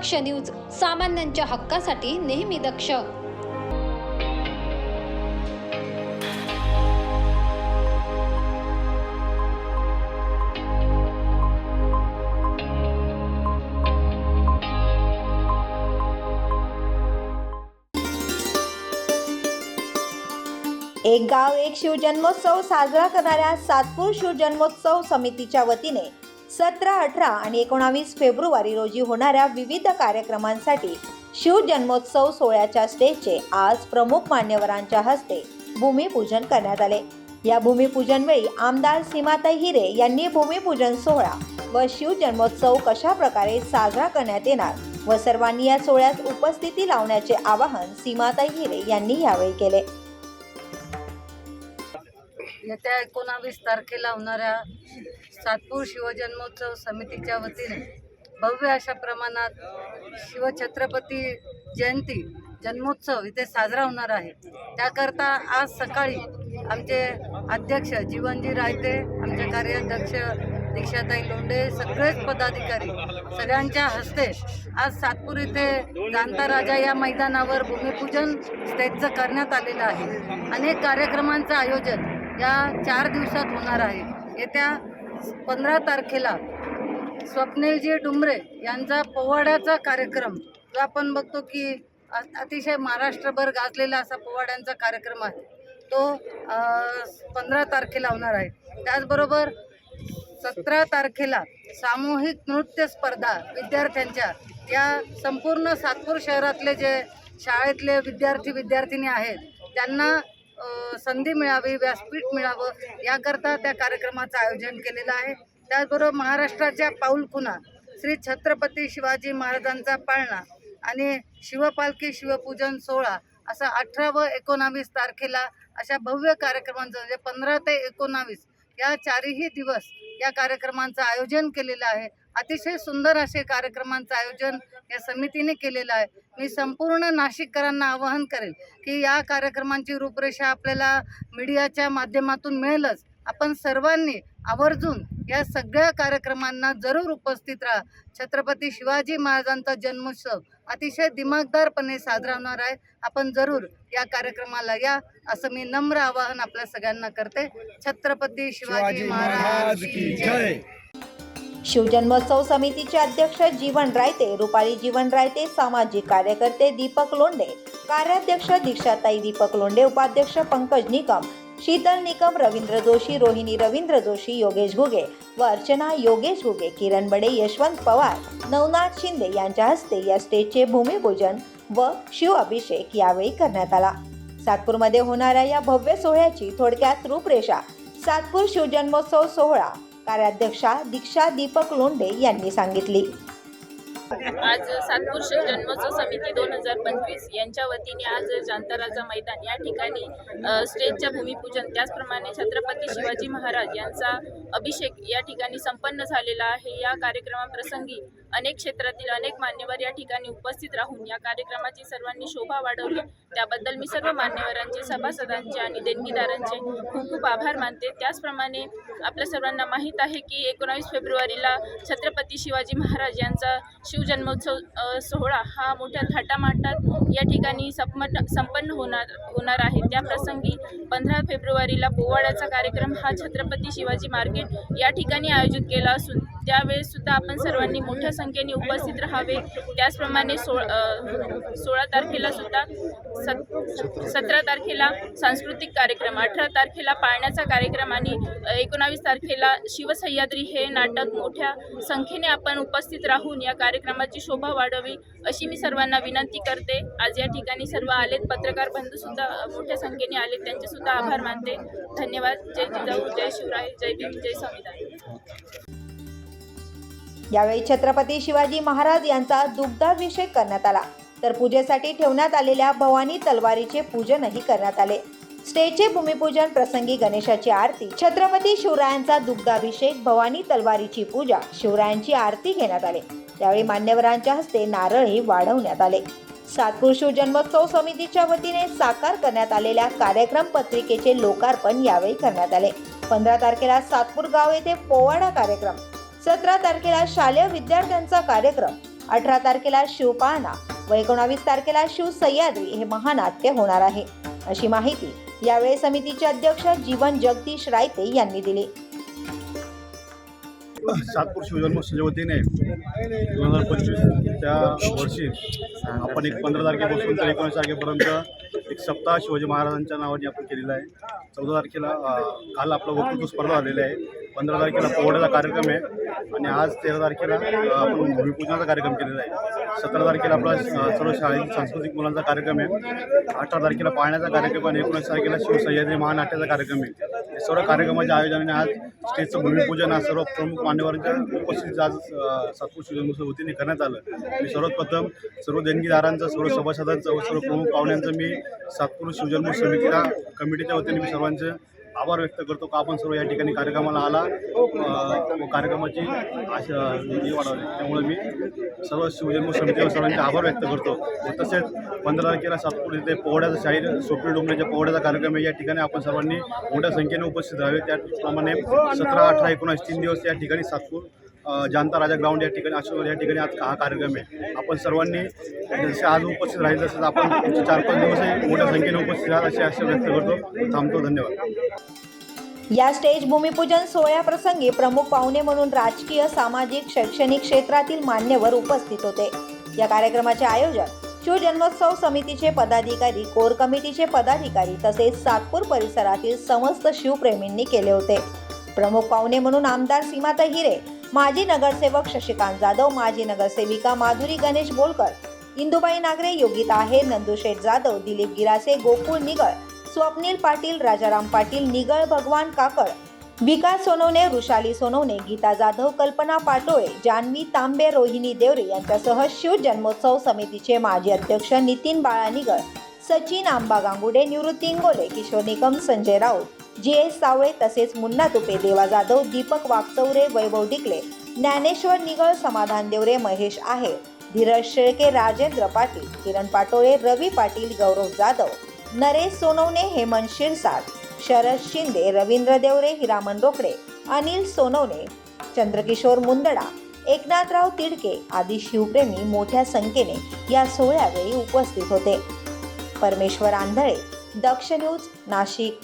दक्ष news सामान्यांच्या हक्कासाठी नेहमी दक्ष. एक गाव एक शिवजन्मोत्सव साजरा करणाऱ्या सातपूर शिवजन्मोत्सव समितीच्या वतीने सतरा अठरा आणि एकोणावीस फेब्रुवारी रोजी होणाऱ्या विविध कार्यक्रमांसाठी शिवजन्मोत्सव सोहळ्याच्या स्टेजचे आज प्रमुख मान्यवरांच्या हस्ते भूमिपूजन करण्यात आले. या भूमिपूजन वेळी आमदार सीमाताई हिरे यांनी भूमिपूजन सोहळा व शिवजन्मोत्सव कशा प्रकारे साजरा करण्यात येणार व सर्वांनी या सोहळ्यात उपस्थिती लावण्याचे आवाहन सीमाताई हिरे यांनी यावेळी केले. येत्या एकोणावीस तारखेला होणाऱ्या सातपूर शिवजन्मोत्सव समितीच्या वतीने भव्य अशा प्रमाणात शिवछत्रपती जयंती जन्मोत्सव इथे साजरा होणार आहे. त्याकरता आज सकाळी आमचे अध्यक्ष जीवनजी रायते आमचे कार्याध्यक्ष दीक्षाताई लोंढे सगळेच पदाधिकारी सगळ्यांच्या हस्ते आज सातपूर इथे जाणता राजा या मैदानावर भूमिपूजन स्टेजचं करण्यात आलेलं आहे. अनेक कार्यक्रमांचं आयोजन या चार दिवसात होणार आहे. येत्या पंधरा तारखेला स्वप्नीलजी डुमरे यांचा पोवाड्याचा कार्यक्रम जो आपण बघतो की अतिशय महाराष्ट्रभर गाजलेला असा पोवाड्यांचा कार्यक्रम आहे तो पंधरा तारखेला होणार आहे. त्याचबरोबर सतरा तारखेला सामूहिक नृत्य स्पर्धा विद्यार्थ्यांच्या या संपूर्ण सातपूर शहरातले जे शाळेतले विद्यार्थी विद्यार्थिनी आहेत त्यांना संधी मिळावी व्यासपीठ मिळावं याकरता त्या कार्यक्रमाचं आयोजन केलेलं आहे. त्याचबरोबर महाराष्ट्राच्या पाऊलखुणा श्री छत्रपती शिवाजी महाराजांचा पाळणा आणि शिवपालखी शिवपूजन सोहळा असा अठरा व एकोणावीस तारखेला अशा भव्य कार्यक्रमांचं म्हणजे पंधरा ते एकोणावीस या चारही दिवस या कार्यक्रमांचं आयोजन केलेलं आहे. अतिशय सुंदर असे कार्यक्रमांचं आयोजन या समितीने केलेलं आहे. मी संपूर्ण नाशिककरांना आवाहन करेल की या कार्यक्रमांची रूपरेषा आपल्याला मीडियाच्या माध्यमातून मिळेलच. आपण सर्वांनी आवर्जून या सगळ्या कार्यक्रमांना जरूर उपस्थित राहा. छत्रपती शिवाजी महाराजांचा जन्मोत्सव अतिशय दिमागदारपणे साजरा होणार आहे. आपण जरूर या कार्यक्रमाला या असं मी नम्र आवाहन आपल्या सगळ्यांना करते. छत्रपती शिवाजी महाराज की जय. शिवजन्मोत्सव समितीचे अध्यक्ष जीवन रायते रुपाली जीवन रायते सामाजिक कार्यकर्ते दीपक लोंडे कार्याध्यक्ष दीक्षाताई दीपक लोंडे उपाध्यक्ष पंकज निकम शीतल निकम रवींद्र जोशी रोहिणी रवींद्र जोशी योगेश घुगे व अर्चना योगेश घुगे किरण बडे यशवंत पवार नवनाथ शिंदे यांच्या हस्ते या स्टेजचे भूमिपूजन व शिवअभिषेक यावेळी करण्यात आला. सातपूरमध्ये होणाऱ्या या भव्य सोहळ्याची थोडक्यात रूपरेषा सातपूर शिवजन्मोत्सव सोहळा कार्याध्यक्षा दीक्षा दीपक लोंढे यांनी सांगितली. आज सातपूर जन्मोत्सव समिती दोन हजार पंचवीस यांच्या वतीने आज जांताराजा मैदान या ठिकाणी स्टेजच्या भूमिपूजन त्याचप्रमाणे छत्रपती शिवाजी महाराज यांचा अभिषेक या ठिकाणी संपन्न झालेला आहे. या कार्यक्रमाप्रसंगी अनेक क्षेत्रातील अनेक मान्यवर या ठिकाणी उपस्थित राहून या कार्यक्रमाची सर्वांनी शोभा वाढवली. त्याबद्दल मी सर्व मान्यवरांचे सभासदांचे आणि देणगीदारांचे खूप खूप आभार मानते. त्याचप्रमाणे आपल्या सर्वांना माहीत आहे की एकोणावीस फेब्रुवारीला छत्रपती शिवाजी महाराज यांचा शिवजन्मोत्सव सोहळा हा मोठ्या थाटामाटात या ठिकाणी संपन्न संपन्न होणार होणार आहे. त्या प्रसंगी पंधरा फेब्रुवारीला पोवाड्याचा कार्यक्रम हा छत्रपती शिवाजी मार्केट या ठिकाणी आयोजित केला असून त्यावेळेससुद्धा आपण सर्वांनी मोठ्या संख्येने उपस्थित राहावे त्याचप्रमाणे सोळ सोळा तारखेला सुद्धा सत सतरा तारखेला सांस्कृतिक कार्यक्रम अठरा तारखेला पाळण्याचा कार्यक्रम आणि एकोणावीस तारखेला शिवसह्याद्री हे नाटक मोठ्या संख्येने आपण उपस्थित राहून या कार्यक्रमाची शोभा वाढवी अशी मी सर्वांना विनंती करते. आज या ठिकाणी सर्व आलेत पत्रकार बंधूसुद्धा मोठ्या संख्येने आलेत. त्यांचेसुद्धा आभार मानते. धन्यवाद. जय जिजाऊ जय शिवराय जय भीम जय संविधान यावेळी छत्रपती शिवाजी महाराज यांचा दुग्धाभिषेक करण्यात आला. तर पूजेसाठी ठेवण्यात आलेल्या भवानी तलवारीचे पूजनही करण्यात आले. स्टेजचे भूमिपूजन प्रसंगी गणेशाची आरती छत्रपती शिवरायांचा दुग्धाभिषेक भवानी तलवारीची पूजा शिवरायांची आरती घेण्यात आले. त्यावेळी मान्यवरांच्या हस्ते नारळही वाढवण्यात आले. सातपूर शिवजन्मोत्सव समितीच्या वतीने साकार करण्यात आलेल्या कार्यक्रम पत्रिकेचे लोकार्पण यावेळी करण्यात आले. पंधरा तारखेला सातपूर गाव येथे पोवाडा कार्यक्रम सतरा तारखेला शालेय विद्यार्थ्यांचा कार्यक्रम अठरा तारखेला शिवपाळणा व एकोणावीस तारखेला शिव सह्याद्री हे महानाट्य होणार आहे. अशी माहिती यावेळी समितीचे अध्यक्ष जीवन जगदीश रायते यांनी दिली. सातपूर शिवजन्मोत्सवाच्या वतीने दोन हजार पंचवीस त्या वर्षी आपण एक पंधरा तारखेपासून तर एकोणीस तारखेपर्यंत एक सप्ताह शिवाजी महाराजांच्या नावाने आपण केलेला आहे. चौदा तारखेला काल आपलं वक्तृत्व स्पर्धा झालेली आहे. पंधरा तारखेला पोहण्याचा कार्यक्रम आहे. आणि आज तेरा तारखेला आपण भूमिपूजनाचा कार्यक्रम केलेला आहे. सतरा तारखेला आपला सर्व शाळेतील सांस्कृतिक मुलांचा कार्यक्रम आहे. अठरा तारखेला पाळण्याचा कार्यक्रम आणि एकोणीस तारखेला शिवसह्याद्री महानाट्याचा कार्यक्रम आहे. हे सर्व कार्यक्रमाच्या आयोजनाने आज स्टेजचं भूमिपूजन आज सर्व प्रमुख मान्यवरांच्या उपस्थितीत आज सातपूर शिवजन्मोत्सव वतीने करण्यात आलं. मी सर्वप्रथम सर्व देणगीदारांचं सर्व सभासदांचं व सर्व प्रमुख पाहुण्यांचं मी सातपूर शिवजन्मोत्सव समितीला कमिटीच्या वतीने मी सर्वांचं आभार व्यक्त करतो का आपण सर्व या ठिकाणी कार्यक्रमाला आला. कार्यक्रमाची आशा हे वाढवली. त्यामुळे मी सर्व शिवजन्म समितीवर सर्वांचे आभार व्यक्त करतो. तसेच पंधरा तारखेला सातपूर इथे पोहड्याचा शाहीर सोपी डोंगरीच्या पोहड्याचा कार्यक्रम आहे. या ठिकाणी आपण सर्वांनी मोठ्या संख्येने उपस्थित राहावे. त्याप्रमाणे सतरा अठरा एकोणास तीन दिवस या ठिकाणी सातपूर जानता राजा ग्राउंड या ठिकाणी आश्रम या ठिकाणी आज हा कार्यक्रम आहे. आपण सर्वांनी जसे आज उपस्थित राहील तसंच आपण चार पाच दिवस मोठ्या संख्येने उपस्थित राहाल अशी आशा व्यक्त करतो. थांबतो धन्यवाद. या स्टेज भूमिपूजन सोहळ्याप्रसंगी प्रमुख पाहुणे म्हणून राजकीय सामाजिक शैक्षणिक क्षेत्रातील मान्यवर उपस्थित होते. या कार्यक्रमाचे आयोजन शिवजन्मोत्सव समितीचे पदाधिकारी कोर कमिटीचे पदाधिकारी तसेच सातपूर परिसरातील समस्त शिवप्रेमींनी केले होते. प्रमुख पाहुणे म्हणून आमदार सीमाता हिरे माजी नगरसेवक शशिकांत जाधव माजी नगरसेविका माधुरी गणेश बोलकर इंदुबाई नागरे योगिता आहे नंदुशेठ जाधव दिलीप गिरासे गोकुळ निगळ स्वप्नील पाटील राजाराम पाटील निगळ भगवान काकड विकास सोनवणे वृषाली सोनवणे गीता जाधव कल्पना पाटोळे जान्हवी तांबे रोहिणी देवरे यांच्यासह शिव जन्मोत्सव समितीचे माजी अध्यक्ष नितीन बाळा निगळ सचिन आंबा गांगुडे निवृत्ती इंगोले किशोर निकम संजय राऊत जी एस सावळे तसेच मुन्ना तुपे देवा जाधव दीपक वागचौरे वैभव डिकले ज्ञानेश्वर निगळ समाधान देवरे महेश आहे. धीरज शेळके राजेंद्र पाटील किरण पाटोळे रवी पाटील गौरव जाधव नरेश सोनवणे हेमंत शिरसाट शरद शिंदे रवींद्र देवरे हिरामन रोकडे अनिल सोनवणे चंद्रकिशोर मुंदडा एकनाथराव तिडके आदी शिवप्रेमी मोठ्या संख्येने या सोहळ्यावेळी उपस्थित होते. परमेश्वर आंधळे दक्ष न्यूज नाशिक.